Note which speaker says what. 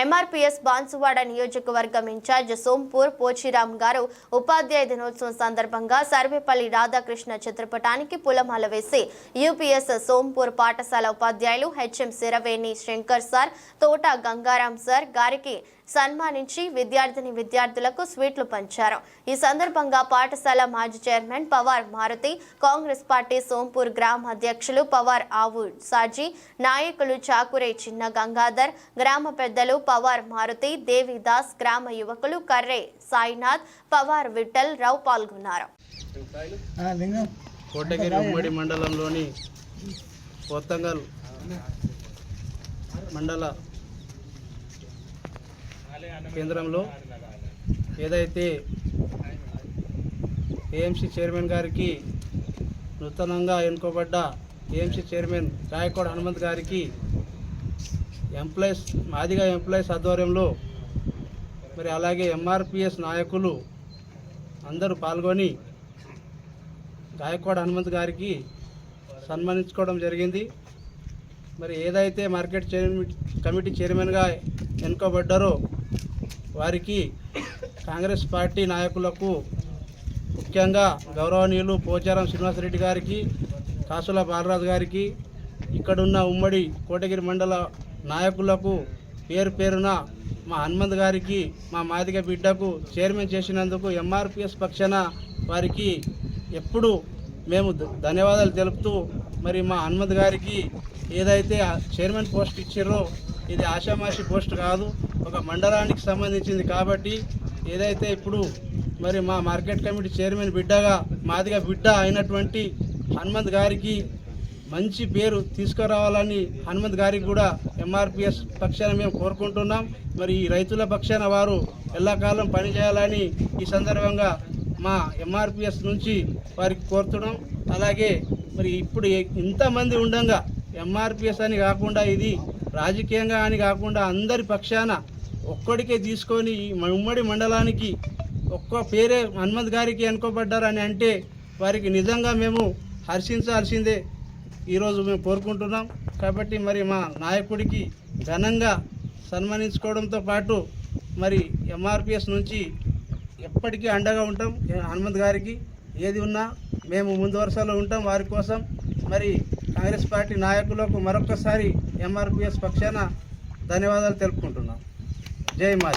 Speaker 1: MRPS Banswada నియోజకవర్గం incharge Sompur పోచిరామ్ గారు ఉపాధ్యాయ దినోత్సవం సందర్భంగా సర్వేపల్లి రాధాకృష్ణ చిత్రపటానికి పూలమాల వేసి యూపీఎస్ సోంపూర్ పాఠశాల ఉపాధ్యాయులు హెచ్ఎం సిరవేణి శంకర్ సార్ తోట గంగారాం సార్ గారికి సన్మానించి విద్యార్థిని విద్యార్థులకు స్వీట్లు పంచారు. ఈ సందర్భంగా పాఠశాల మాజీ chairman Pawar Maruti Congress party Sompur గ్రామ అధ్యక్షులు పవార్ ఆవు సాజీ నాయకులు చాకురే చిన్న గంగాధర్ గ్రామ పెద్దలు పవార్ మారుతి దేవిదాస్ గ్రామ యువకులు కర్రే సాయినాథ్ పవార్ విఠల్ రావు పాల్గొన్నారు.
Speaker 2: కోటగిరి ఉమ్మడి మండలంలోని కొత్తంగల్ మండల కేంద్రంలో ఏదైతే ఏఎంసీ చైర్మన్ గారికి నూతనంగా ఎన్నుకోబడ్డ ఏఎంసీ చైర్మన్ రాయకోడ హనుమంత్ గారికి ఎంప్లాయీస్ మాదిగా ఎంప్లాయీస్ ఆధ్వర్యంలో మరి అలాగే ఎంఆర్పిఎస్ నాయకులు అందరూ పాల్గొని గాయకవాడ హనుమంత్ గారికి సన్మానించుకోవడం జరిగింది. మరి ఏదైతే మార్కెట్ కమిటీ చైర్మన్గా ఎన్నుకోబడ్డారో వారికి కాంగ్రెస్ పార్టీ నాయకులకు ముఖ్యంగా గౌరవనీయులు పోచారం శ్రీనివాసరెడ్డి గారికి కాసుల బాలరాజు గారికి ఇక్కడున్న ఉమ్మడి కోటగిరి మండల నాయకులకు పేరు పేరున మా హనుమంత్ గారికి మా మాదిగ బిడ్డకు చైర్మన్ చేసినందుకు ఎంఆర్పిఎస్ పక్షాన వారికి ఎప్పుడు మేము ధన్యవాదాలు తెలుపుతూ మరి మా హనుమంత్ గారికి ఏదైతే చైర్మన్ పోస్ట్ ఇచ్చారో ఇది ఆషామాషి పోస్ట్ కాదు ఒక మండలానికి సంబంధించింది కాబట్టి ఏదైతే ఇప్పుడు మరి మా మార్కెట్ కమిటీ చైర్మన్ బిడ్డగా మాదిగా బిడ్డ అయినటువంటి హనుమంత్ గారికి మంచి పేరు తీసుకురావాలని హనుమంత్ గారికి కూడా ఎంఆర్పిఎస్ పక్షాన మేము కోరుకుంటున్నాం. మరి ఈ రైతుల పక్షాన వారు ఎల్లకాలం పనిచేయాలని ఈ సందర్భంగా మా ఎంఆర్పిఎస్ నుంచి వారికి కోరుతున్నాం. అలాగే మరి ఇప్పుడు ఇంతమంది ఉండగా ఎంఆర్పిఎస్ అని కాకుండా ఇది రాజకీయంగా అని కాకుండా అందరి పక్షాన ఒక్కడికే తీసుకొని ఈ మ- ఉమ్మడి మండలానికి ఒక్క పేరే హనుమంత్ గారికి అనుకోబడ్డారని అంటే వారికి నిజంగా మేము హర్షించాల్సిందే. ఈరోజు మేము కోరుకుంటున్నాం. కాబట్టి మరి మా నాయకుడికి ఘనంగా సన్మానించుకోవడంతో పాటు మరి ఎంఆర్పిఎస్ నుంచి ఎప్పటికీ అండగా ఉంటాం. హనుమంత్ గారికి ఏది ఉన్నా మేము ముందు వరుసలో ఉంటాం వారి కోసం. మరి కాంగ్రెస్ పార్టీ నాయకులకు మరొకసారి ఎంఆర్పిఎస్ పక్షాన ధన్యవాదాలు తెలుపుకుంటున్నాం. జై మాది.